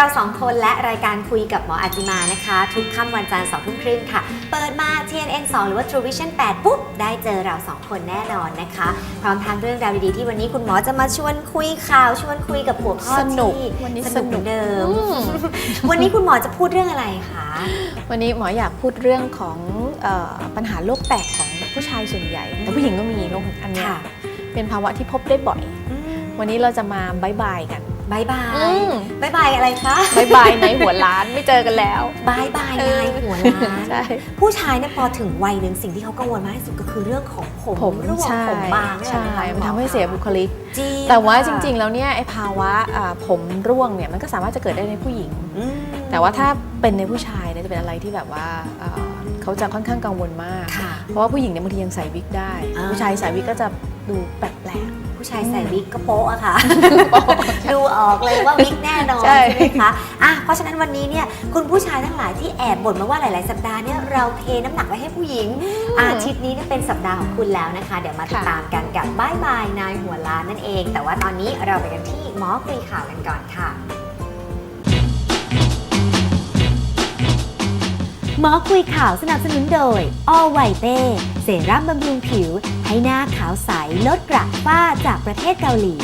เราสองคนและรายการคุยกับหมออาจิมานะคะ ทุกค่ำวันจันทร์สองทุ่มครึ่งค่ะ เปิดมา TNN 2 หรือว่า True Vision 8 ปุ๊บ ได้เจอเราสองคนแน่นอนนะคะ พร้อมทั้งเรื่องราวดีๆที่วันนี้คุณหมอจะมาชวนคุยข่าวชวนคุยกับหัวข้อสนุกที่วันนี้สสนุกเหนุมืกอนเดิมอืมวันนี้คุณหมอจะพูดเรื่องอะไรคะวันนี้หมออยากพูดเรื่องของเออปัญหาโรคแตกของผู้ชายส่วนใหญ่ แต่ผู้หญิงก็มีโรคอันเนี้ยค่ะเป็นภาวะที่พบได้บ่อย อืมวันนี้เราจะมาบายบายกัน บายบาอืยมบายบายอะไรคะบายบายในหัวล้านไม่เจอกันแล้ว บายบายเออ นายหัวล้านใช่ ผู้ชายเนี่ยพอถึงวัยหนึ่งสิ่งที่เขากังวลมากที่สุดก็คือเรื่องของผมผมร่วงใช่ผมบางเนี่ยใช่นะคะมันทำให้เสียบุคลิกจริงแต่ว่าจค่ะริง ๆ แล้วเนี่ยไอ้ภาวะอ่าผมร่วงเนี่ยมันก็สามารถจะเกิดได้ในผู้หญิงอืมแต่ว่าถ้าเป็นในผู้ชายเนี่ยจะเป็นอะไรที่แบบว่าเอ่อเขาจะค่อนข้างกังวลมาก ค่ะ เพราะว่าผู้หญิงเนี่ยบางทียังใส่วิกได้ อ่า ผู้ชายใส่วิกก็จะดูแปลก ผู้ชายใส่วิกก็โป๊ะอะค่ะ ดูออกเลยว่าวิกแน่นอนใช่ใช่ไหมคะอะเพราะฉะนั้นวันนี้เนี่ยคุณผู้ชายทั้งหลายที่แอบบ่นมาว่าหลาย ๆ สัปดาห์เนี่ยเราเทน้ำหนักไว้ให้ผู้หญิง อาทิตย์นี้เนี่ยเป็นสัปดาห์ของคุณแล้วนะคะ เดี๋ยวมาติดค่ะตามกันกับบายบายนายหัวล้านนั่นเอง แต่ว่าตอนนี้เราไปกันที่หมอคุยข่าวกันก่อนค่ะ หมอคุยข่าวสนับสนุนโดย All White Day เเซรั่มบำรุงผิว ให้หน้าขาวใสลดกระฝ้าจากประเทศเกาหลี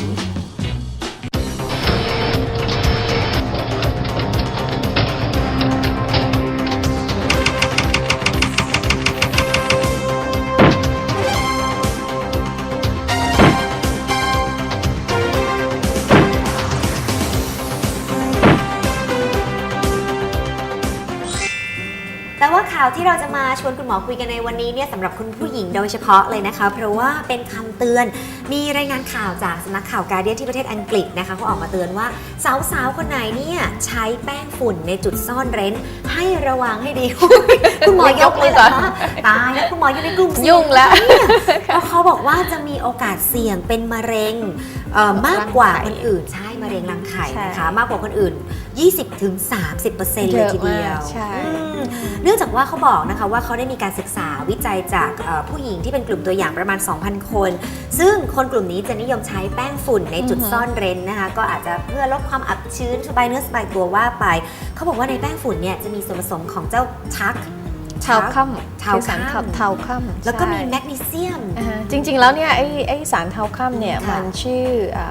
ที่เราจะมาชวนคุณหมอคุยกันในวันนี้เนี่ยสำหรับคุณผู้หญิงโดยเฉพาะเลยนะคะ เพราะว่าเป็นคำเตือนมีรายงานข่าวจากสำนักข่าวการเดียนที่ประเทศอังกฤษนะคะเขาออกมาเตือนว่าสาวๆคนไหนเนี่ยใช้แป้งฝุ่นในจุดซ่อนเร้น ให้ระวังให้ดี คุณหมอยกเลยเหรอคะตายแล้วคุณหมออยู่ในกลุ่มเสี่ยงยุ่งแล้วเพราะเขาบอกว่าจะมีโอกาสเสี่ยงเป็นมะเร็งเอ่อมากกว่าคนอื่นใช่มะเร็งรังไข่นะคะใช่มากกว่าคนอื่น 20-30%เลยทีเดียว ใช่อืมเนื่องจากว่าเขาบอกนะคะว่าเขาได้มีการศึกษาวิจัยจากเอ่อผู้หญิงที่เป็นกลุ่มตัวอย่างประมาณ 2,000 คน ซึ่งคนกลุ่มนี้จะนิยมใช้แป้งฝุ่นในจุดอือฮึซ่อนเร้นนะคะ ก็อาจจะเพื่อลดความอับชื้นสบายเนื้อสบายตัวว่าไป เขาบอกว่าในแป้งฝุ่นเนี่ยจะมีส่วนผสมของเจ้าชักเทาค่ำเทาคือสารค่ำเทาค่ำแล้วก็มีใช่แมกนีเซียมอ่าฮะจริง ๆ แล้วเนี่ยไอ้ไอ้สารเทาค่ำเนี่ยค่ะมันชื่อ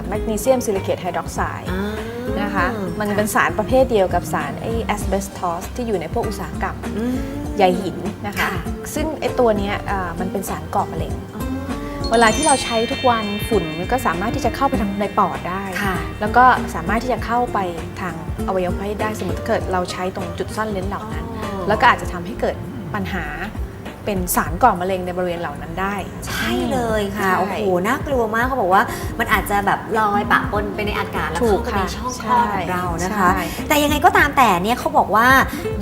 แมกนีเซียมซิลิเคตไฮดรอกไซด์อ่านะคะ มันเป็นสารประเภทเดียวกับสารไอ้แอสเบสทอสที่อยู่ในพวกอุตสาหกรรมอืมใยหินนะคะค่ะซึ่งไอ้ตัวเนี้ยอ่ามันเป็นสารก่อมะเร็งอ๋อ เวลาที่เราใช้ทุกวันฝุ่นมันก็สามารถที่จะเข้าไปทางในปอดได้ ค่ะ แล้วก็สามารถที่จะเข้าไปทางอวัยวะเพศได้สมมติถ้าเกิดเราใช้ตรงจุดซ่อนเลนเหล่านั้น แล้วก็อาจจะทำให้เกิดปัญหา เป็นสารก่อมะเร็งในบริเวณเหล่านั้นได้ ใช่เลยค่ะใช่โอ้โห น่ากลัวมากเขาบอกว่า มันอาจจะแบบลอยปะปนไปในอากาศแล้วถูเข้ากไปในค่ะช่องคลใช่อดของเรานะคะใช่แต่ยังไงก็ตามแต่เนี่ยเขาบอกว่า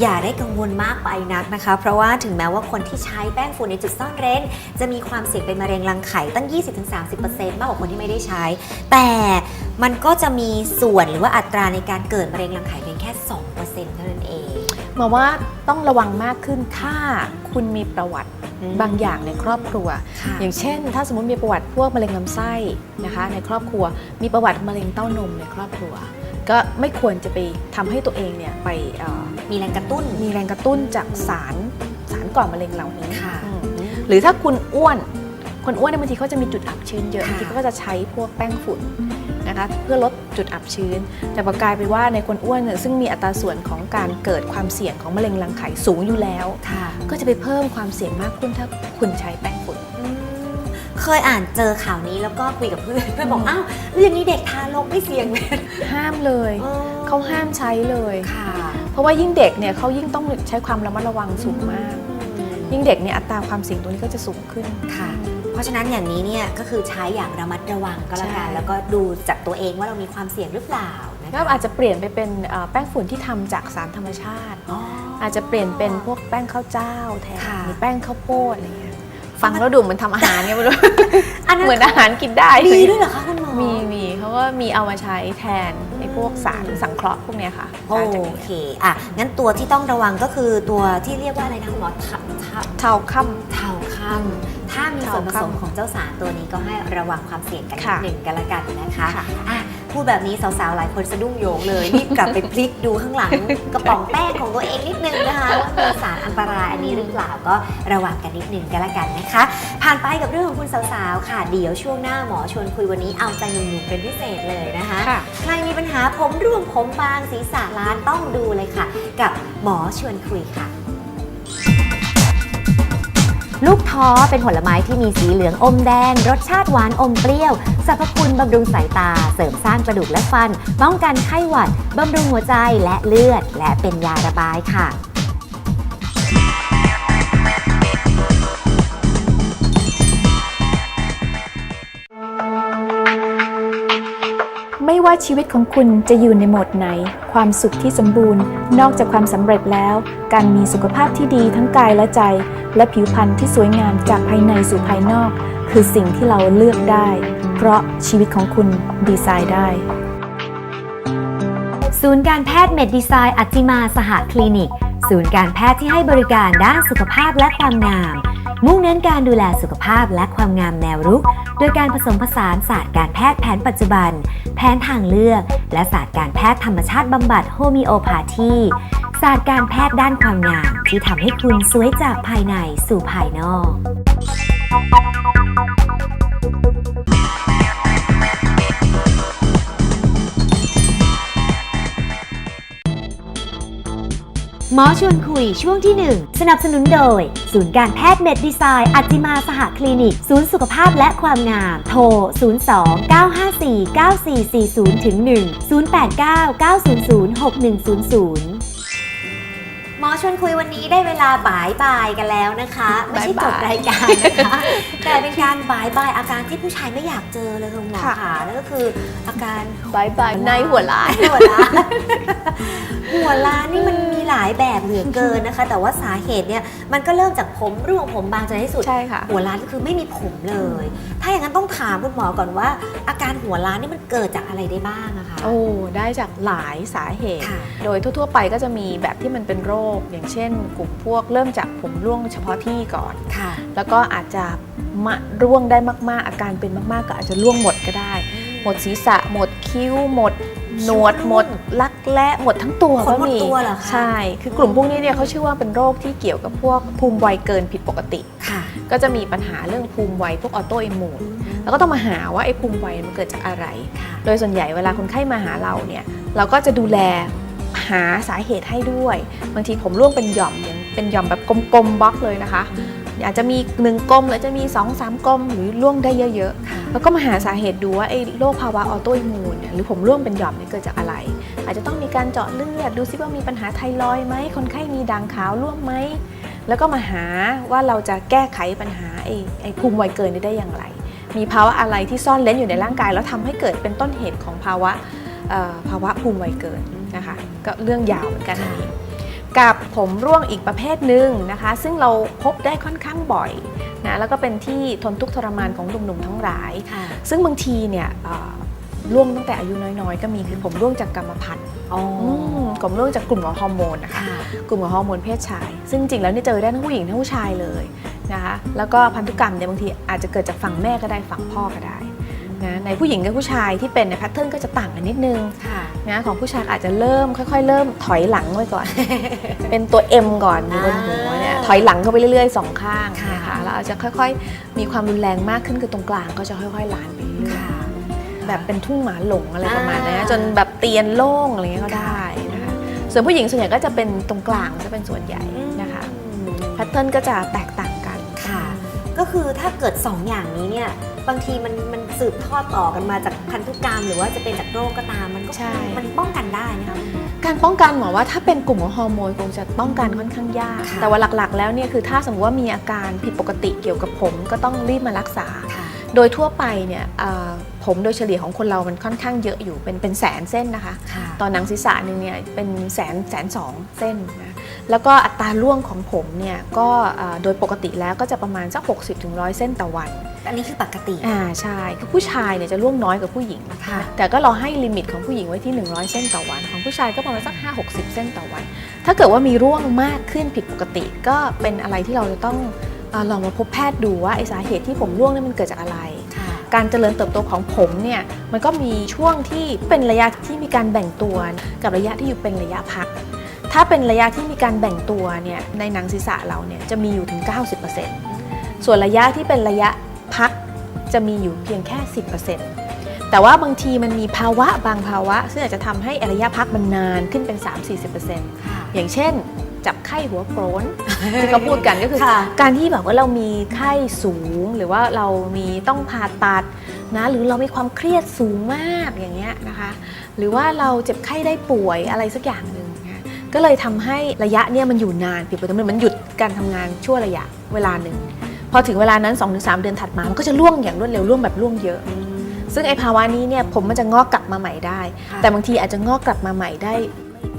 อย่าได้กังวลมากไปนักนะคะ เพราะว่าถึงแม้ว่าคนที่ใช้แป้งฝุ่นในจุดซ่อนเร้น จะมีความเสี่ยงเป็นมะเร็งรังไข่ตั้ง 20-30%มากกว่าคนที่ไม่ได้ใช้ แต่มันก็จะมีส่วนหรือว่าอัตราในการเกิดมะเร็งรังไข่เพียงแค่ 2%เท่านั้นเองห มายว่าต้องระวังมากขึ้นถ้าคุณมีประวัติอืมบางอย่างในครอบครัวค่ะอย่างเช่น ถ้าสมมติมีประวัติพวกมะเร็งลำไส้นะคะ ในครอบครัว มีประวัติมะเร็งเต้านมในครอบครัว ก็ไม่ควรจะไปทำให้ตัวเองเนี่ยไปเอ่อมีแรงกระตุ้น มีแรงกระตุ้นจากสารสารก่อมะเร็งเหล่านี้ค่ะอืมหรือถ้าคุณอ้วนคนอ้วนเนี่ยบางทีเขาจะมีจุดอับชื้นเยอะค่ะบางทีเขาก็จะใช้พวกแป้งฝุ่น นะคะเพื่อลดจุดอับชื้น แต่ประกลายไปนว่าในคนอ้วนเนี่ยซึ่งมีอัตราส่วนของการเกิดความเสี่ยงของมะเร็งรังไข่สูงอยู่แล้ว ค่ะ ก็จะไปเพิ่มความเสี่ยงมากขึ้นถ้าคุณใช้แป้งฝุ่นอืมเคยอ่านเจอข่าวนี้แล้วก็คุยกับเพื่อนเพื่อนบอกอืมอ้าวแล้วอย่างนี้เด็กทารกไม่เสี่ยงเลยห้ามเลยเขาห้ามใช้เลย ค่ะเพราะว่ายิ่งเด็กเนี่ยเขายิ่งต้องใช้ความระมัดระวังสูงมาก อืมยิ่งเด็กเนี่ยอัตราความเสี่ยงตรงนี้ก็จะสูงขึ้น ค่ะ เพราะฉะนั้นอย่างนี้เนี่ยก็คือใช้อย่างระมัดระวังก็แล้วกัน ใช่ แล้วก็ดูจากตัวเองว่าเรามีความเสี่ยงหรือเปล่านะคะก็อาจจะเปลี่ยนไปเป็นเอ่อแป้งฝุ่นที่ทำจากสารธรรมชาติ อ๋ออาจจะเปลี่ยนเป็นพวกแป้งข้าวเจ้าแทนค่ะ หรือแป้งข้าวโพดอะไรเงี้ยฟังแล้วดูเหมือนทำอาหารเนี่ยไม่รู้ อันนั้นเหมือนอาหารกินได้มีด้วยเหรอคะคุณหมอ มีมีเขาก็มีเอามาใช้แทนไอ้พวกสารสังเคราะห์พวกเนี้ยค่ะโอได้จากนี้เค อะ งั้นตัวที่ต้องระวังก็คือตัวที่เรียกว่าอะไรนะคุณหมอทับทับเทาค่เทาค่ำ ถ้ามีส่วนผสมของเจ้าสารตัวนี้ก็ให้ระวังความเสี่ยงกันนิดค่ะหนึ่งกันละกันนะคะค่ะอะพูดแบบนี้สาวๆ หลายคนสะดุ้งโยงเลยรีบกลับไปพลิกดูข้างหลังกระป๋องแป้งของตัวเองนิดนึงนะคะว่ามีสารอันตรายอันนี้หรือเปล่าก็ระวังกันนิดนึงก็แล้วกันนะคะ ผ่านไปกับเรื่องของคุณสาวๆ ค่ะ เดี๋ยวช่วงหน้าหมอชวนคุยวันนี้เอาใจหนุ่มๆเป็นพิเศษเลยนะคะค่ะใครมีปัญหาผมร่วงผมบางศีรษะล้านต้องดูเลยค่ะ กับหมอชวนคุยค่ะ ลูกท้อเป็นผลไม้ที่มีสีเหลืองอมแดง รสชาติหวานอมเปรี้ยวสรรพคุณบำรุงสายตา เสริมสร้างกระดูกและฟัน ป้องกันไข้หวัดบำรุงหัวใจและเลือด และเป็นยาระบายค่ะ ว่าชีวิตของคุณจะอยู่ในโหมดไหน ความสุขที่สมบูรณ์ นอกจากความสำเร็จแล้ว การมีสุขภาพที่ดีทั้งกายและใจ และผิวพรรณที่สวยงามจากภายในสู่ภายนอก คือสิ่งที่เราเลือกได้ เพราะชีวิตของคุณดีไซน์ได้ศูนย์การแพทย์เมดดีไซน์อัจจิมาสหคลินิก ศูนย์การแพทย์ที่ให้บริการด้านสุขภาพและความงาม มุ่งเน้นการดูแลสุขภาพและความงามแนวรุก โดยการผสมผสานศาสตร์การแพทย์แผนปัจจุบัน แผนทางเลือก และศาสตร์การแพทย์ธรรมชาติบำบัดโฮมิโอพาธีศาสตร์การแพทย์ด้านความงามที่ทำให้คุณสวยจากภายในสู่ภายนอก อชวนคุยช่วงที่ 1 สนับสนุนโดย ศูนย์การแพทย์เมดดีไซน์อัจจิมาสหคลินิก ศูนย์สุขภาพและความงาม โทร 02 954 9440ถึง1 089 900 6100 ชวนคุยวันนี้ได้เวลาบ่ายบายกันแล้วนะคะ ไม่ใช่จบบ่ายๆรายการนะคะ แต่เป็นการบ่ายบายอาการที่ผู้ชายไม่อยากเจอเลยคุณหมอค่ะค่ะนั่นก็คืออาการบายบายในหัวล้านหัวล้านหัวล้านนี่มันมีหลายแบบเหลือเกินนะคะ แต่ว่าสาเหตุเนี่ยมันก็เริ่มจากผมร่วงผมบางจนในที่สุดใช่ค่ะหัวล้านก็คือไม่มีผมเลย ถ้าอย่างนั้นต้องถามคุณหมอก่อนว่า อาการหัวล้านนี่มันเกิดจากอะไรได้บ้างอะคะโอ้ได้จากหลายสาเหตุค่ะโดยทั่ว ๆ ไปก็จะมีแบบที่มันเป็นโรคอย่างเช่น กลุ่มพวกเริ่มจากผมร่วงเฉพาะที่ก่อนค่ะ แล้วก็อาจจะมาร่วงได้มากๆ อาการเป็นมากๆ ก็อาจจะร่วงหมดก็ได้ หมดศีรษะ หมดคิ้ว หมดหนวดคิ้วร่วงหมดลักแร้หมดทั้งตัวขนก็หมดมีตัวเหรอคะใช่ คือกลุ่มพวกนี้เนี่ยเขาชื่อว่าเป็นโรคที่เกี่ยวกับพวกภูมิวัยเกินผิดปกติค่ะก็จะมีปัญหาเรื่องภูมิวัยพวกออโตอิมูนแล้วก็ต้องมาหาว่าไอ้ภูมิวัยมันเกิดจากอะไรค่ะโดยส่วนใหญ่เวลาคนไข้มาหาเราเนี่ยเราก็จะดูแล หาสาเหตุให้ด้วย บางทีผมร่วงเป็นหย่อมอย่างเป็นหย่อมแบบกลมๆบล็อกเลยนะคะอาจจะมีหนึ่งกลมหรือจะมี2อสามกลมหรือร่วงได้เยอะค่ะๆแล้วก็มาหาสาเหตุดูว่าไอ้โรคภาวะออโตอิมูนเนี่ยหรือผมร่วงเป็นหย่อมเนี่ยเกิดจากอะไร อาจจะต้องมีการเจาะเลือดดูซิว่ามีปัญหาไทรอยด์ไหมคนไข้มีด่างขาวร่วงไหมแล้วก็มาหาว่าเราจะแก้ไขปัญหาไอ้ไอ้ภูมิวัยเกินนี้ได้อย่างไร มีภาวะอะไรที่ซ่อนเล้นอยู่ในร่างกาย แล้วทำให้เกิดเป็นต้นเหตุของภาวะเอ่อภาวะภูมิวัยเกิน นะคะ ก็เรื่องยาวเหมือนกันอันนี้กับผมร่วงอีกประเภทหนึ่งนะคะ ซึ่งเราพบได้ค่อนข้างบ่อยนะแล้วก็เป็นที่ทนทุกข์ทรมานของหนุ่มๆทั้งหลายค่ะซึ่งบางทีเนี่ยเอ่อร่วงตั้งแต่อายุน้อยๆ ก็มีคือผมร่วงจากกรรมพันธุ์อ๋ออืมผมร่วงจากกลุ่มของฮอร์โมนนะคะค่ะกลุ่มของฮอร์โมนเพศชาย ซึ่งจริงๆแล้วเนี่ยเจอได้ทั้งผู้หญิงทั้งผู้ชายเลยนะคะแล้วก็พันธุกรรมเนี่ยบางทีอาจจะเกิดจากฝั่งแม่ก็ได้ฝั่งพ่อก็ได้ นะในผู้หญิงกับผู้ชายที่เป็นในแพทเทิร์นก็จะต่างกันนิดนึงค่ะนะของผู้ชายอาจจะเริ่มค่อยๆ เริ่มถอยหลังไว้ก่อน เป็นตัว M ก่อนอยู่บนหัวเนี่ยถอยหลังเข้าไปเรื่อยๆสองข้างนะคะแล้วอาจจะค่อยๆ มีความรุนแรงมากขึ้นคือตรงกลางก็จะค่อยๆลามไปเรื่อยค่ะๆแบบเป็นทุ่งหมาหลงอะไรประมาณนี้นอ่าจนแบบเตียนโล่งอะไรเงี้ยก็ได้นะคะส่วนผู้หญิงส่วนใหญ่ก็จะเป็นตรงกลางจะเป็นส่วนใหญ่นะคะอืมแพทเทิร์นก็จะแตกต่างกันค่ะ ก็คือถ้าเกิด 2 อย่างนี้เนี่ย บางทีมันมันสืบทอดต่อกันมาจากพันธุกรรม หรือว่าจะเป็นจากโรคก็ตามมันก็ใช่ มันป้องกันได้นะคะ การป้องกันหมอว่าถ้าเป็นกลุ่มของฮอร์โมนคงจะป้องกันค่อนข้างยาก ค่ะ แต่ว่าหลักๆ แล้วเนี่ยคือถ้าสมมติว่ามีอาการผิดปกติเกี่ยวกับผมก็ต้องรีบมารักษา ค่ะ โดยทั่วไปเนี่ยเอ่อผมโดยเฉลี่ยของคนเรามันค่อนข้างเยอะอยู่เป็นเป็นแสนเส้นนะคะ ค่ะ ตอนหนังศีรษะหนึ่งเนี่ยเป็นแสนแสนสองเส้นนะ แล้วก็อัตราร่วงของผมเนี่ยก็เอ่อโดยปกติแล้วก็จะประมาณสัก 60-100ถึง100เส้นต่อวัน อันนี้คือปกติ อ่าใช่ คือผู้ชายเนี่ยจะร่วงน้อยกว่าผู้หญิงค่ะแต่ก็เราให้ลิมิตของผู้หญิงไว้ที่ 100 เส้นต่อวัน ของผู้ชายก็ประมาณสัก 5-60 เส้นต่อวัน ถ้าเกิดว่ามีร่วงมากขึ้นผิดปกติ ก็เป็นอะไรที่เราจะต้องเออลองมาพบแพทย์ดูว่าไอสาเหตุที่ผมร่วงเนี่ยมันเกิดจากอะไรค่ะการเจริญเติบโตของผมเนี่ยมันก็มีช่วงที่เป็นระยะที่มีการแบ่งตัว กับระยะที่อยู่เป็นระยะพัก ถ้าเป็นระยะที่มีการแบ่งตัวเนี่ยในหนังศีรษะเราเนี่ยจะมีอยู่ถึง 90%ส่วนระยะที่เป็นระยะพักจะมีอยู่เพียงแค่ 10%แต่ว่าบางทีมันมีภาวะบางภาวะ ซึ่งอาจจะทำให้ระยะพักมันนานขึ้นเป็น 3-40%ค่ะอย่างเช่นจับไข้หัวโกรนที่เขาพูดกันก็คือค่ะการที่แบบว่าเรามีไข้สูง หรือว่าเรามีต้องผ่าตัดนะหรือเรามีความเครียดสูงมากอย่างเงี้ยนะคะ หรือว่าเราเจ็บไข้ได้ป่วยอะไรสักอย่างหนึ่งนะ ก็เลยทำให้ระยะเนี่ยมันอยู่นานผิดปกติมันหยุดการทำงานชั่วระยะเวลาหนึ่ง พอถึงเวลานั้น 2-3 เดือนถัดมา มันก็จะร่วงอย่างรวดเร็วร่วงแบบร่วงเยอะ ซึ่งไอ้ภาวะนี้เนี่ยผมมันจะงอกกลับมาใหม่ได้ค่ะแต่บางทีอาจจะงอกกลับมาใหม่ได้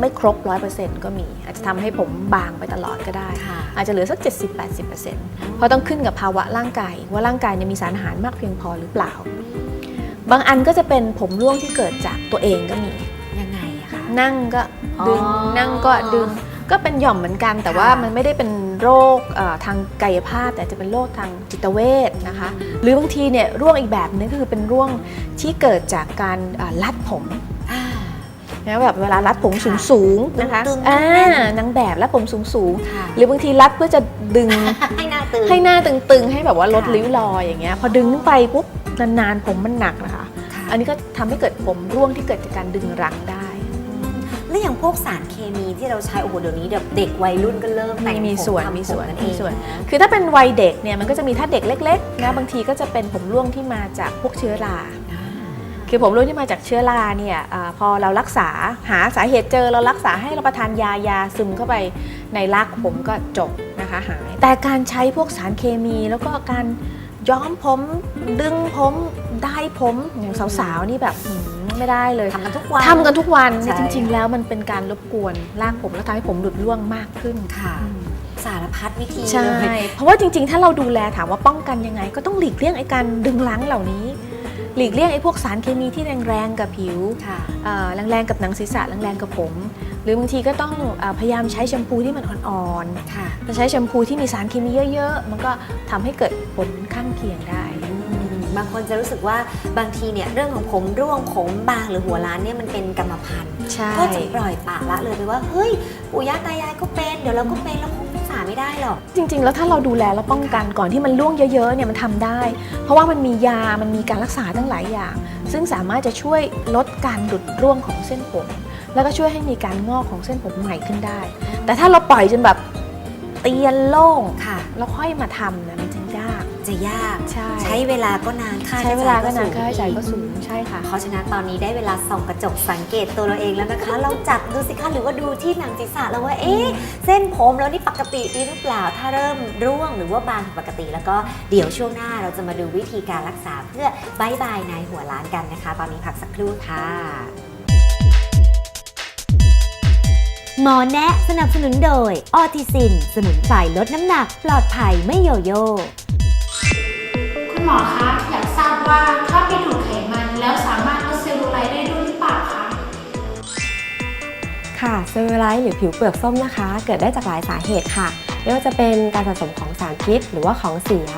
ไม่ครบ 100%ก็มี อาจจะทำให้ผมบางไปตลอดก็ได้ค่ะอาจจะเหลือสัก 70-80%เพราะต้องขึ้นกับภาวะร่างกาย ว่าร่างกายเนี่ยมีสารอาหารมากเพียงพอหรือเปล่า บางอันก็จะเป็นผมร่วงที่เกิดจากตัวเองก็มียังไงอะคะนั่งก็ ดึงอ๋อนั่งก็ดึงก็เป็นหย่อมเหมือนกัน แต่ว่าค่ะมันไม่ได้เป็นโรคเอ่อทางกายภาพ แต่จะเป็นโรคทางจิตเวชนะคะ หรือบางทีเนี่ยร่วงอีกแบบนึงก็คือเป็นร่วงที่เกิดจากการอ่ารัดผมอ่านะแบบเวลารัดผมค่ะสูงสูงๆนะคะตึงๆอ่าแน่นนางแบบรัดผมสูงสูงค่ะๆหรือบางทีรัดเพื่อจะดึงให้หน้าตึงให้หน้าตึงๆ ให้แบบว่าลดค่ะริ้วรอยอย่างเงี้ยพอดึงขึ้นไปปุ๊บนานๆผมมันหนักนะคะค่ะอันนี้ก็ทำให้เกิดผมร่วงที่เกิดจากการดึงรังได้ แล้วอย่างพวกสารเคมีที่เราใช้โอ้โหเดี๋ยวนี้เด็กวัยรุ่นก็เริ่มแต่งมีผส่วนทำมีส่วนผกันมีเองส่วนนะคือถ้าเป็นวัยเด็กเนี่ยมันก็จะมีถ้าเด็กเล็กๆนะบางทีก็จะเป็นผมร่วงที่มาจากพวกเชื้อราคือผมรู้ที่มาจากเชื้อราเนี่ยอาพอเรารักษาหาสาเหตุเจอเรารักษาให้เราประทานยายาซึมเข้าไปในรากผมก็จบนะคะหายแต่การใช้พวกสารเคมีแล้วก็การย้อมผมดึงผมได้ผมอย่างสาวๆนี่แบบหืม ไม่ได้เลยทำกันทุกวันทำกันทุกวัน ใช่ จริง ๆ แล้วมันเป็นการรบกวนรากผมแล้วทำให้ผมหลุดร่วงมากขึ้นค่ะสารพัดวิธีใช่ เลยเพราะว่าจริง ๆ ถ้าเราดูแลถามว่าป้องกันยังไง ก็ต้องหลีกเลี่ยงไอ้การดึงล้างเหล่านี้ หลีกเลี่ยงไอ้พวกสารเคมีที่แรงๆกับผิว ค่ะ เอ่อแรงๆกับหนังศีรษะแรงๆกับผม หรือบางทีก็ต้องเออพยายามใช้แชมพูที่มันอ่อนค่ะๆถ้าใช้แชมพูที่มีสารเคมีเยอะ ๆ มันก็ทำให้เกิดผลข้างเคียงได้ บางคนจะรู้สึกว่าบางทีเนี่ยเรื่องของผมร่วงผมบางหรือหัวล้านเนี่ยมันเป็นกรรมพันธุ์ใช่ก็จะปล่อยปละละเลยไปว่าเฮ้ยปู่ย่าตายายก็เป็นเดี๋ยวเราก็เป็นเราคงรักษาไม่ได้หรอกจริง ๆ แล้วถ้าเราดูแลแล้วป้องกันก่อนที่มันร่วงเยอะๆเนี่ยมันทำได้ เพราะว่ามันมียามันมีการรักษาตั้งหลายอย่าง ซึ่งสามารถจะช่วยลดการหลุดร่วงของเส้นผม แล้วก็ช่วยให้มีการงอกของเส้นผมใหม่ขึ้นได้ แต่ถ้าเราปล่อยจนแบบเตียนโล่งค่ะแล้วค่อยมาทำเนี่ยมันจะยาก จะยาก ใช่ ใช้เวลาก็นานค่าใช้เวลาก็นานสูงค่าใช้จ่ายก็สูงใช่ค่ะ เพราะฉะนั้นตอนนี้ได้เวลาส่องกระจกสังเกตตัวเราเองแล้วนะคะ เราจับดูสิคะหรือว่าดูที่หนังศีรษะแล้วว่าเอ๊ะเส้นผมเรานี่ปกติดีหรือเปล่า ถ้าเริ่มร่วงหรือว่าบางผิดปกติ แล้วก็เดี๋ยวช่วงหน้าเราจะมาดูวิธีการรักษาเพื่อบายบายนายหัวล้านกันนะคะ ตอนนี้พักสักครู่ค่ะหมอแนะสนับสนุนโดยออทิซิน สมุนไพรลดน้ำหนัก ปลอดภัยไม่โยโย่ คุณหมอคะอยากทราบว่าถ้าไปดูดไขมันแล้วสามารถลดเซลลูไลท์ได้ด้วยหรือเปล่าคะ ค่ะเซลลูไลท์หรือผิวเปลือกส้มนะคะ เกิดได้จากหลายสาเหตุค่ะ ไม่ว่าจะเป็นการสะสมของสารพิษ หรือว่าของเสีย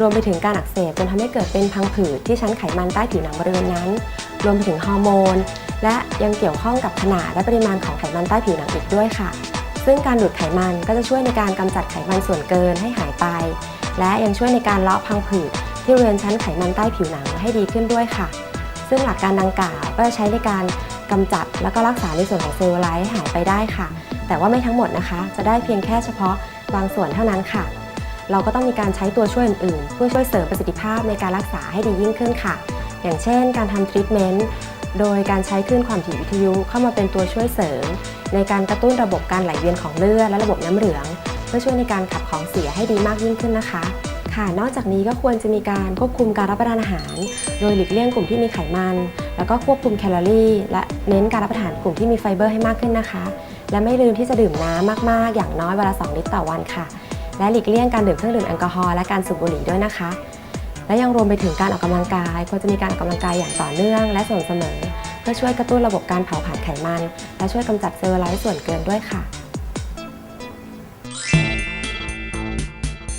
รวมไปถึงการอักเสบจนทำให้เกิดเป็นพังผืดที่ชั้นไขมันใต้ผิวหนังบริเวณนั้น รวมไปถึงฮอร์โมน และยังเกี่ยวข้องกับขนาดและปริมาณของไขมันใต้ผิวหนังอีกด้วยค่ะ ซึ่งการดูดไขมันก็จะช่วยในการกำจัดไขมันส่วนเกินให้หายไป และยังช่วยในการเลาะพังผืดที่บริเวณชั้นไขมันใต้ผิวหนังให้ดีขึ้นด้วยค่ะ ซึ่งหลักการดังกล่าวก็จะใช้ในการกำจัดแล้วก็รักษาในส่วนของเซลลูไลท์หายไปได้ค่ะ แต่ว่าไม่ทั้งหมดนะคะ จะได้เพียงแค่เฉพาะบางส่วนเท่านั้นค่ะ เราก็ต้องมีการใช้ตัวช่วยอื่นๆ เพื่อช่วยเสริมประสิทธิภาพในการรักษาให้ดียิ่งขึ้นค่ะ อย่างเช่น การทำทรีทเมนต์โดยการใช้คลื่นความถี่วิทยุเข้ามาเป็นตัวช่วยเสริม ในการกระตุ้นระบบการไหลเวียนของเลือดและระบบน้ำเหลือง พื่อช่วยในการขับของเสียให้ดีมากยิ่งขึ้นนะคะ ค่ะ นอกจากนี้ก็ควรจะมีการควบคุมการรับประทานอาหาร โดยหลีกเลี่ยงกลุ่มที่มีไขมัน แล้วก็ควบคุมแคลอรี่ และเน้นการรับประทานกลุ่มที่มีไฟเบอร์ให้มากขึ้นนะคะ และไม่ลืมที่จะดื่มน้ำมากๆ อย่างน้อยวันละ 2 ลิตรต่อวันค่ะ และหลีกเลี่ยงการดื่มเครื่องดื่มแอลกอฮอล์และการสูบบุหรี่ด้วยนะคะ และยังรวมไปถึงการออกกำลังกาย ควรจะมีการออกกำลังกายอย่างต่อเนื่อง และสม่ำเสมอ เพื่อช่วยกระตุ้นระบบการเผาผลาญไขมัน และช่วยกำจัดเซลลูไลท์ส่วนเกินด้วยค่ะ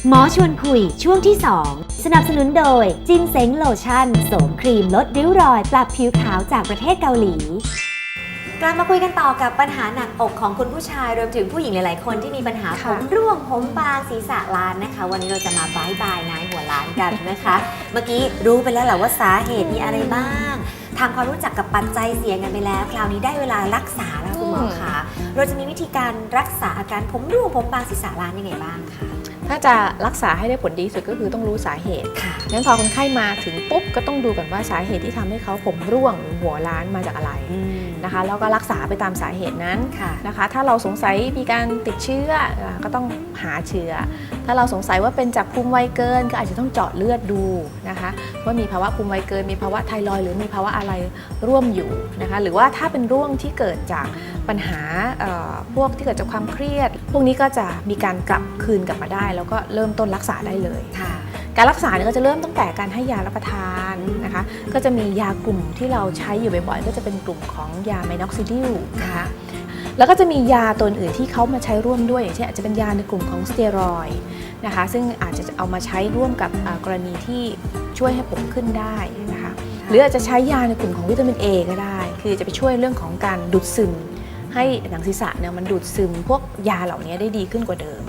หมอชวนคุยช่วงที่ 2 สนับสนุนโดย จินเซ็งโลชั่นโสมครีมลดริ้วรอย ปรับผิวขาวจากประเทศเกาหลี กลับมาคุยกันต่อกับปัญหาหนักอกของคุณผู้ชายรวมถึงผู้หญิงหลาย ๆ คนที่มีปัญหาผค่ะ มร่วงผมบางศีรษะล้านนะคะ วันนี้เราจะมาบายบายนายหัวล้านกันนะคะ เมื่อกี้รู้ไปแล้วแหละว่าสาเหตุมีอะไรบ้างทำความรู้จักกับปัจจัยเสี่ยงกันไปแล้ว คราวนี้ได้เวลารักษาแล้วคุณหมอคะเราจะมีวิธีการรักษาอาการผมร่วงผมบางศีรษะล้านยังไงบ้างคะ ถ้าจะรักษาให้ได้ผลดีที่สุดก็คือต้องรู้สาเหตุค่ะงั้นพอคนไข้มาถึงปุ๊บก็ต้องดูก่อนว่าสาเหตุที่ทำให้เขาผมร่วงหรือหัวล้านมาจากอะไรนะคะแล้วก็รักษาไปตามสาเหตุนั้นค่ะนะคะ ถ้าเราสงสัยมีการติดเชื้ออ่าก็ต้องหาเชื้อ ถ้าเราสงสัยว่าเป็นจากภูมิไวเกิน ก็อาจจะต้องเจาะเลือดดูนะคะว่ามีภาวะภูมิไวเกิน มีภาวะไทรอยด์หรือมีภาวะอะไรร่วมอยู่นะคะหรือว่าถ้าเป็นร่วงที่เกิดจาก ปัญหาเอ่อพวกที่เกิดจากความเครียด พวกนี้ก็จะมีการกลับคืนกลับมาได้ แล้วก็เริ่มต้นรักษาได้เลยค่ะการรักษาเนี่ยก็จะเริ่มตั้งแต่การให้ยารับประทานนะคะ ก็จะมียากลุ่มที่เราใช้อยู่บ่อยๆ ก็จะเป็นกลุ่มของยาไมน็อกซิดิลนะคะ แล้วก็จะมียาตัวอื่นที่เขามาใช้ร่วมด้วยอย่างเช่นอาจจะเป็นยาในกลุ่มของสเตียรอยด์นะคะ ซึ่งอาจจะเอามาใช้ร่วมกับอ่ากรณีที่ช่วยให้ผมขึ้นได้นะคะ หรืออาจจะใช้ยาในกลุ่มของวิตามิน A ก็ได้ คือจะไปช่วยเรื่องของการดูดซึม ให้หนังศีรษะเนี่ยมันดูดซึมพวกยาเหล่านี้ได้ดีขึ้นกว่าเดิม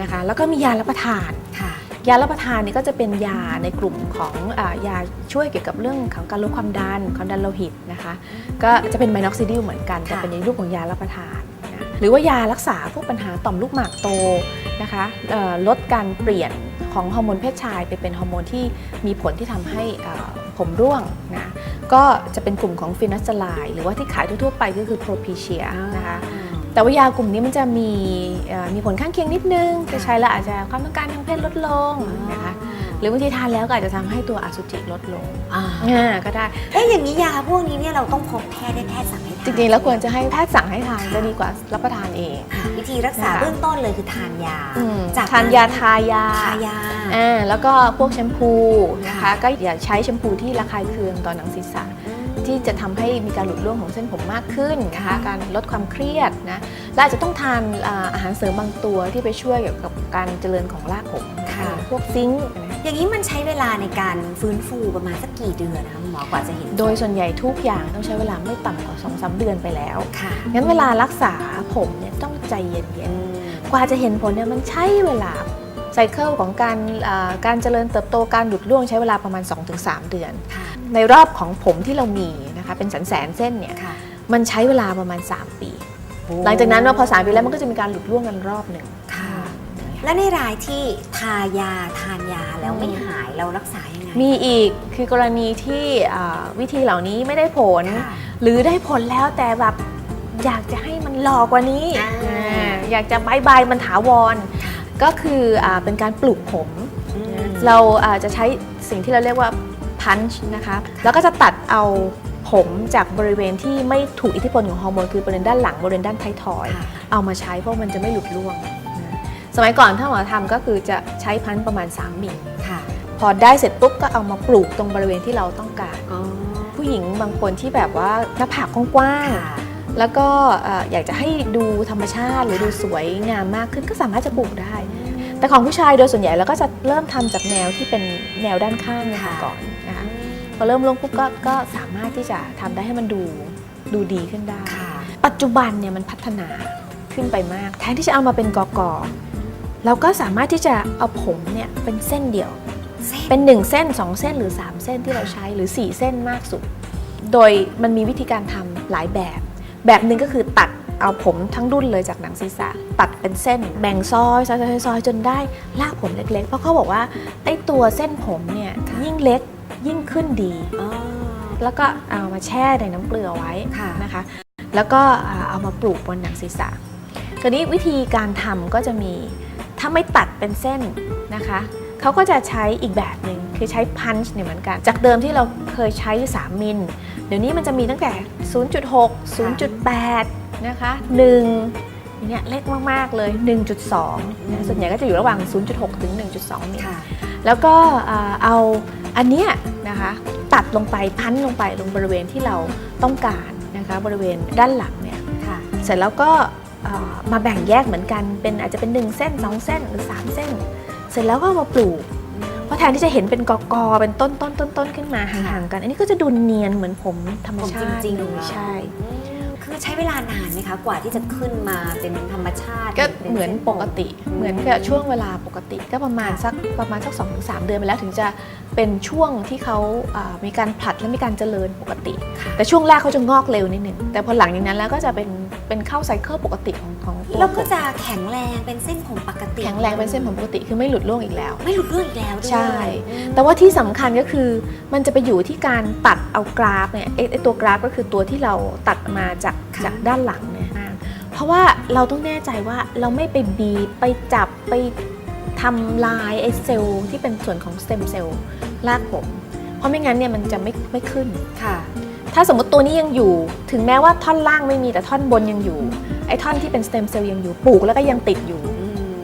นะคะแล้วก็มียารับประทานค่ะยารับประทานนี่ก็จะเป็นยาในกลุ่มของอายาช่วยเกี่ยวกับเรื่องของการลดความดันความดันโลหิตนะคะก็จะเป็นไมน็อกซิดิลเหมือนกันแต่ค่ะเป็นในรูปของยารับประทานนะหรือว่ายารักษาพวกปัญหาต่อมลูกหมากโตนะคะเอ่อลดการเปลี่ยนของฮอร์โมนเพศชายไปเป็นฮอร์โมนที่มีผลที่ทำให้เอ่อผมร่วงนะ ก็จะเป็นกลุ่มของฟินัสไลหรือว่าที่ขายทั่วๆไปก็คือโพรพีเชียนะคะแต่ว่ายากลุ่มนี้มันจะมีเอ่อมีผลข้างเคียงนิดนึงจะใช้แล้วอาจจะความต้องการทางเพศลดลงนะคะ หรือบางทีทานแล้วก็อาจจะทำให้ตัวอสุจิลดลงอ่าอ่าก็ได้เอ๊ะอย่างนี้ยาพวกนี้เนี่ยเราต้องพบแพทย์ได้แพทย์สั่งให้ทานจริงๆแล้วควรจะให้แพทย์สั่งให้ทานจะดีกว่ารับประทานเองค่ะวิธีรักษานะคะเบื้องต้นเลยคือทานยาอืมจากทานยาทายาทายาอ่าแล้วก็พวกแชมพูนะคะค่ะก็อย่าใช้แชมพูที่ระคายเคืองต่อหนังศีรษะที่จะทำให้มีการหลุดร่วงของเส้นผมมากขึ้นนะคะค่ะการลดความเครียดนะและอาจจะต้องทานอ่าอาหารเสริมบางตัวที่ไปช่วยเกี่ยวกับการเจริญของรากผมค่ะ พวกซิงค์นะอย่างนี้มันใช้เวลาในการฟื้นฟูประมาณสักกี่เดือนนะคะคุณหมอกว่าจะเห็น โดยส่วนใหญ่ทุกอย่างต้องใช้เวลาไม่ต่ำกว่า2อสเดือนไปแล้วค่ะงั้นเวลารักษาผมเนี่ยต้องใจเย็นๆกว่าจะเห็นผลเนี่ยมันใช้เวลาไซเคิลของการอ่าการเจริญเติบโตการหลุดร่วงใช้เวลาประมาณ 2-3 เดือนค่ะในรอบของผมที่เรามีนะคะเป็นแสนแสนๆเส้นเนี่ยค่ะมันใช้เวลาประมาณ 3 ปี หลังจากนั้นว่าพอสามปีแล้วมันก็จะมีการหลุดร่วงกันรอบหนึ่งค่ะ และในรายที่ทายาทานยาแล้วไม่หายเรารักษายังไง มีอีกคือกรณีที่อ่าวิธีเหล่านี้ไม่ได้ผล ค่ะ หรือได้ผลแล้วแต่แบบอยากจะให้มันหลอกกว่านี้อ่า อ่าอยากจะบายบายมันถาวร ก็คืออาเป็นการปลูกผม อืม เราอาจะใช้สิ่งที่เราเรียกว่าพันช์นะคะ แล้วก็จะตัดเอาผมจากบริเวณที่ไม่ถูกอิทธิพลของฮอร์โมน คือบริเวณด้านหลังบริเวณด้านท้ายทอย ค่ะ เอามาใช้เพราะมันจะไม่หลุดร่วงนะ สมัยก่อนถ้าหมอทำก็คือจะใช้พันช์ประมาณ 3มิลค่ะ พอได้เสร็จปุ๊บก็เอามาปลูกตรงบริเวณที่เราต้องการอ๋อผู้หญิงบางคนที่แบบว่าหน้าผากกว้างๆค่ะแล้วก็เอ่ออยากจะให้ดูธรรมชาติหรือดูสวยงามมากขึ้นก็สามารถจะปลูกได้ แต่ของผู้ชายโดยส่วนใหญ่เราก็จะเริ่มทำจากแนวที่เป็นแนวด้านข้างเนยคะค่ะก่อนนะคะพอเริ่มลงปุ๊บก็ก็สามารถที่จะทำได้ให้มันดูดูดีขึ้นได้ค่ะปัจจุบันเนี่ยมันพัฒนาขึ้นไปมาก แทนที่จะเอามาเป็นกอกอ เราก็สามารถที่จะเอาผมเนี่ยเป็นเส้นเดียว เป็น 1 เส้น 2 เส้นหรือ 3 เส้นที่เราใช้หรือ 4 เส้นมากสุด โดยมันมีวิธีการทำหลายแบบ แบบหนึ่งก็คือตัดเอาผมทั้งดุ้นเลยจากหนังศีรษะ ตัดเป็นเส้น แบ่งซอยซอยซอยซอยจนได้รากผมเล็กๆ เพราะเขาบอกว่าไอ้ตัวเส้นผมเนี่ยยิ่งเล็กยิ่งขึ้นดีอ๋อแล้วก็เอามาแช่ในน้ำเกลือไว้ค่ะนะคะ แล้วก็อ่าเอามาปลูกบนหนังศีรษะคราวนี้วิธีการทำก็จะมี ถ้าไม่ตัดเป็นเส้นนะคะเขาก็จะใช้อีกแบบหนึ่งคือใช้พันช์เนี่ยเหมือนกัน จากเดิมที่เราเคยใช้ 3 มิล เดี๋ยวนี้มันจะมีตั้งแต่ 0.6 0.8 นะคะ1อย่างเนี่ยเล็กมาก ๆ เลย 1.2นะส่วนใหญ่ก็จะอยู่ระหว่าง 0.6 ถึง 1.2มิลค่ะแล้วก็อ่าเอาอันเนี้ยนะคะตัดลงไปพันลงไปลงบริเวณที่เราต้องการนะคะบริเวณด้านหลังเนี่ยค่ะเสร็จแล้วก็อ่า มาแบ่งแยกเหมือนกันเป็นอาจจะเป็น 1 เส้น 2 เส้นหรือ 3 เส้น เสร็จแล้วก็เอามาปลูกพอราะแทนที่จะเห็นเป็นกอกอเป็นต้นต้นต้นต้นขึ้นมาห่างๆกัน อันนี้ก็จะดูเนียนเหมือนผมธรรมชาติผมจริงๆเลยใช่คือใช้เวลานานไหมคะกว่าที่จะขึ้นมาเป็นธรรมชาติก็ป็เหมือนส้ปกติอืมเหมือนกับช่วงเวลาปกติก็ประมาณค่ะสักประมาณสักสองถึงสามเดือนไปแล้วถึงจะ เป็นช่วงที่เขาอ่ามีการผลัดและมีการเจริญปกติค่ะแต่ช่วงแรกเขาจะงอกเร็วนิดหนึ่งแต่พอหลังจากนั้นแล้วก็จะเป็นเป็นเข้าไซเคิลปกติของของตัวแล้วก็ผมจะแข็งแรงเป็นเส้นผมปกติ แข็งแรงเป็นเส้นผมปกติคือไม่หลุดร่วงอีกแล้ว ไม่หลุดร่วงอีกแล้วด้วยใช่อืมแต่ว่าที่สำคัญก็คือมันจะไปอยู่ที่การตัดเอากราฟเนี่ยไอ้ไอ้ตัวกราฟก็คือตัวที่เราตัดมาจากค่ะจากด้านหลังเนี่ยนะเพราะว่าเราต้องแน่ใจว่าเราไม่ไปบีบไปจับไป ทำลายไอ้เซลล์ที่เป็นส่วนของสเต็มเซลล์รากผม เพราะไม่งั้นเนี่ยมันจะไม่ไม่ขึ้นค่ะ ถ้าสมมติตัวนี้ยังอยู่ ถึงแม้ว่าท่อนล่างไม่มีแต่ท่อนบนยังอยู่ ไอ้ท่อนที่เป็นสเต็มเซลล์ยังอยู่ปลูกแล้วก็ยังติดอยู่อืม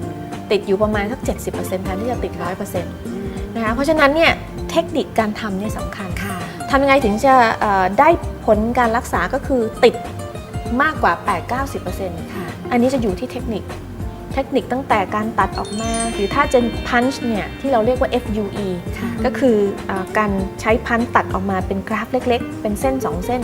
ติดอยู่ประมาณสัก 70%แทนที่จะติด 100%นะคะเพราะฉะนั้นเนี่ยเทคนิคการทำเนี่ยสำคัญค่ะทำยังไงถึงจะเอ่อได้ผลการรักษาก็คือติดมากกว่า 8-90%ค่ะอันนี้จะอยู่ที่เทคนิค เทคนิคตั้งแต่การตัดออกมา หรือถ้าจะพันช์เนี่ยที่เราเรียกว่า FUE ค่ะก็คือเออการใช้พันตัดออกมาเป็นกราฟเล็กๆ เป็นเส้น 2 เส้น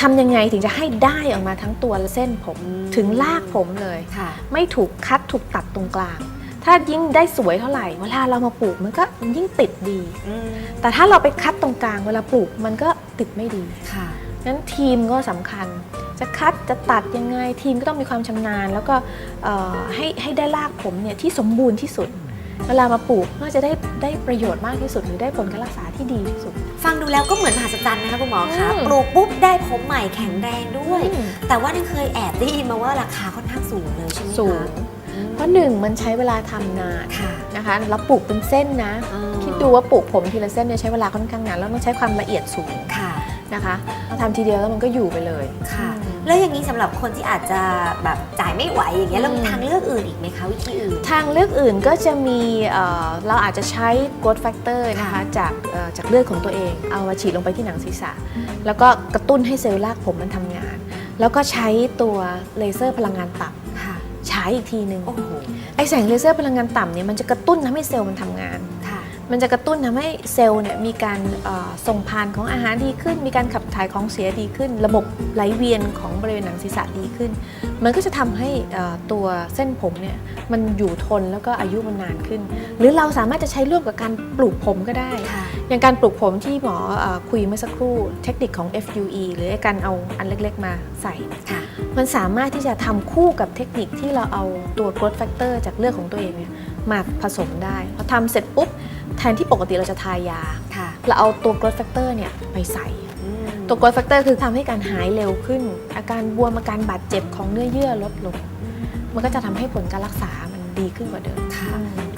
ทำยังไงถึงจะให้ได้ออกมาทั้งตัวเส้นผมอืมถึงลากผมเลยค่ะไม่ถูกคัดถูกตัดตรงกลาง ถ้ายิ่งได้สวยเท่าไหร่เวลาเรามาปลูกมันก็ยิ่งติดดีอืมแต่ถ้าเราไปคัดตรงกลางเวลาปลูกมันก็ติดไม่ดีค่ะ งั้นทีมก็สำคัญ จะคัดจะตัดยังไงทีมก็ต้องมีความชำนาญ แล้วก็เอ่อให้ให้ได้รากผมเนี่ยที่สมบูรณ์ที่สุด เวลามาปลูกก็จะได้ได้ประโยชน์มากที่สุด หรือได้ผลการรักษาที่ดีที่สุด ฟังดูแล้วก็เหมือนมหัศจรรย์นะคะคุณหมอคะอืมปลูกปุ๊บได้ผมใหม่แข็งแรงด้วยอืมแต่ว่านี่เคยแอบได้ยินมาว่าราคาค่อนข้างสูงเลยใช่ไหมคะสูงอืมเพราะหนึ่งมันใช้เวลาทำนานค่ะนะคะแล้วปลูกเป็นเส้นนะอืมคิดดูว่าปลูกผมทีละเส้นเนี่ยใช้เวลาค่อนข้างนานแล้วต้องใช้ความละเอียดสูงค่ะ นะคะทำทีเดียวแล้วมันก็อยู่ไปเลย ค่ะอืมแล้วอย่างนี้สำหรับคนที่อาจจะแบบจ่ายไม่ไหวอย่างเงี้ยเรามีอืมทางเลือกอื่นอีกไหมคะวิธีอื่น ทางเลือกอื่นก็จะมีเอ่อเราอาจจะใช้ growth factor นะคะค่ะจากเอ่อจากเลือดของตัวเอง เอามาฉีดลงไปที่หนังศีรษะ แล้วก็กระตุ้นให้เซลล์รากผมมันทำงาน แล้วก็ใช้ตัวเลเซอร์พลังงานต่ค่ะำฉายอีกทีหนึ่งโอ้โห ไอแสงเลเซอร์พลังงานต่ำเนี่ยมันจะกระตุ้นทำให้เซลล์มันทำงานค่ะ มันจะกระตุ้นทำให้เซลล์เนี่ยมีการเอ่อส่งผ่านของอาหารดีขึ้น มีการขับถ่ายของเสียดีขึ้น ระบบไหลเวียนของบริเวณหนังศีรษะดีขึ้น มันก็จะทำให้เอ่อตัวเส้นผมเนี่ยมันอยู่ทนแล้วก็อายุมันนานขึ้น หรือเราสามารถจะใช้ร่วมกับการปลูกผมก็ได้ค่ะอย่างการปลูกผมที่หมอเอ่อคุยเมื่อสักครู่เทคนิคของ FUE หรือไอ้การเอาอันเล็กๆมาใส่ค่ะมันสามารถที่จะทำคู่กับเทคนิคที่เราเอาตัว growth factor จากเลือดของตัวเองเนี่ยมาผสมได้พอทำเสร็จปุ๊บ แทนที่ปกติเราจะทายา ค่ะเราเอาตัว growth factor เนี่ยไปใส่อืมตัว growth factor คือทำให้การหายเร็วขึ้น อาการบวมอาการบาดเจ็บของเนื้อเยื่อลดลง มันก็จะทำให้ผลการรักษามันดีขึ้นกว่าเดิมค่ะ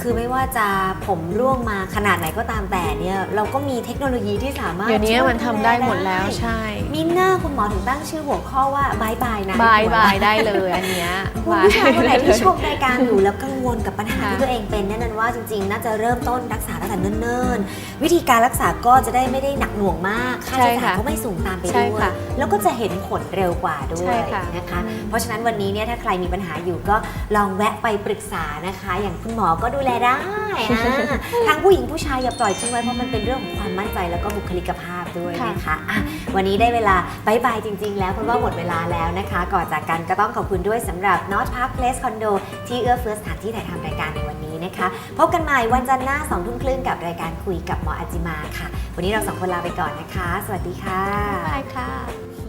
คือไม่ว่าจะผมร่วงมาขนาดไหนก็ตามแต่เนี่ย เราก็มีเทคโนโลยีที่สามารถเดี๋ยวนี้ช่มันทำได้หมดแล้วได้ใช่มีหน้าคุณหมอถึงตั้งชื่อหัวข้อว่าบายบายนะบายคุณหมบาอยได้เลยอันเนี้ยคุณผู้ชายคนไหนที่ชมบายรายการอยู่แล้วกังวลกับปัญหาค่ะที่ตัวเองเป็นแน่นอนว่าจริงๆ น่าจะเริ่มต้นรักษาตั้งแต่เนิ่นๆ วิธีการรักษาก็จะได้ไม่ได้หนักหน่วงมากค่าใช้จ่ายก็ไม่สูงตามไปใช่ด้วยค่ะแล้วก็จะเห็นผลเร็วกว่าด้วใช่ยค่ะ นะคะ เพราะฉะนั้นวันนี้เนี่ยถ้าใครมีปัญหาอยู่ก็ลองแวะไปปรึกษานะคะ อย่างคุณหมอก็ดูแลได้อ่าทั้งผู้หญิงผู้ชายอย่าปล่อยทิ้งไว้เพราะมันเป็นเรื่องของความมั่นใจแล้วก็บุคลิกภาพด้วยนะคะอะวันนี้ได้เวลาบายบายจริง ๆ แล้วเพราะว่าหมดเวลาแล้วนะคะ ก่อนจากกันก็ต้องขอบคุณด้วยสำหรับ North Park Place Condo ที่เอื้อเฟื้อสถานที่ถ่ายทำรายการในวันนี้นะคะ พบกันใหม่วันจันทร์หน้า2ทุ่มครึ่งกับรายการคุยกับหมออาจิมาค่ะ วันนี้เราสองคนลาไปก่อนนะคะ สวัสดีค่ะบายค่ะ